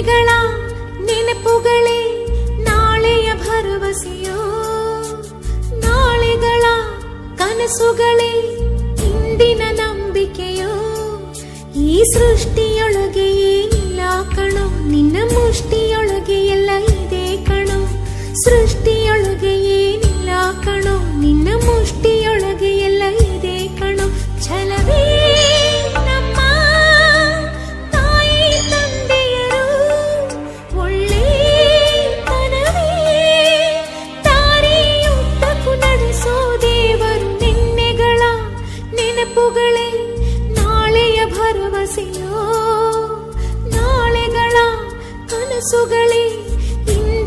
ನಿನ್ನೆಗಳ ನೆನಪುಗಳೇ ನಾಳೆಯ ಭರವಸೆಯೋ ನಾಳೆಗಳ ಕನಸುಗಳೇ ಇಂದಿನ ನಂಬಿಕೆಯೋ ಈ ಸೃಷ್ಟಿಯೊಳಗೆ ಏನಿಲ್ಲ ಕಣೋ ನಿನ್ನ ಮುಷ್ಟಿಯೊಳಗೆ ಎಲ್ಲ ಇದೆ ಕಣೋ ಸೃಷ್ಟಿಯೊಳಗೆ പുകളെ നാളെയ ഭരവസിയോ നാളെകളാ കനസുകളെ ഇന്ന്